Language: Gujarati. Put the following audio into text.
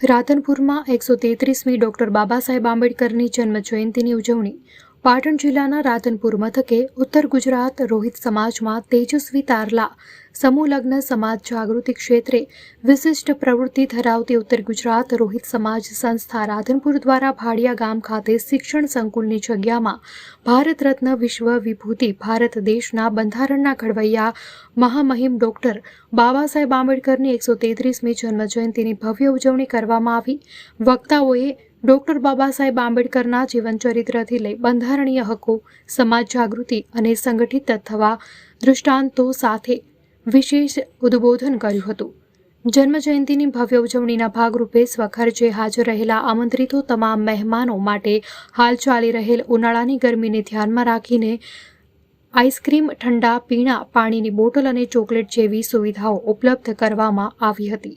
રાધનપુરમાં એકસો તેત્રીસમી ડૉક્ટર બાબા સાહેબ આંબેડકરની જન્મ જયંતિની ઉજવણી. પાટણ જિલ્લાના રાધનપુર મથકે ઉત્તર ગુજરાત રોહિત સમાજમાં તેજસ્વી તારલા, સમૂહ લગ્ન, સમાજ જાગૃતિ ક્ષેત્રે વિશિષ્ટ પ્રવૃત્તિ ધરાવતી ઉત્તર ગુજરાત રોહિત સમાજ સંસ્થા રાધનપુર દ્વારા ભાડિયા ગામ ખાતે શિક્ષણ સંકુલની જગ્યામાં ભારત રત્ન વિશ્વ વિભૂતિ ભારત દેશના બંધારણના ઘડવૈયા મહામહિમ ડોક્ટર બાબા સાહેબ આંબેડકરની એકસો તેત્રીસમી જન્મજયંતિની ભવ્ય ઉજવણી કરવામાં આવી. વક્તાઓએ ડોક્ટર બાબા સાહેબ આંબેડકરના જીવનચરિત્રથી લઈ બંધારણીય હકો, સમાજ જાગૃતિ અને સંગઠિત થવા દૃષ્ટાંતો સાથે વિશેષ ઉદ્બોધન કર્યું હતું. જન્મજયંતિની ભવ્ય ઉજવણીના ભાગરૂપે સ્વખર્ચે હાજર રહેલા આમંત્રિતો તમામ મહેમાનો માટે હાલ ચાલી રહેલ ઉનાળાની ગરમીને ધ્યાનમાં રાખીને આઈસ્ક્રીમ, ઠંડા, પીણા, પાણીની બોટલ અને ચોકલેટ જેવી સુવિધાઓ ઉપલબ્ધ કરવામાં આવી હતી.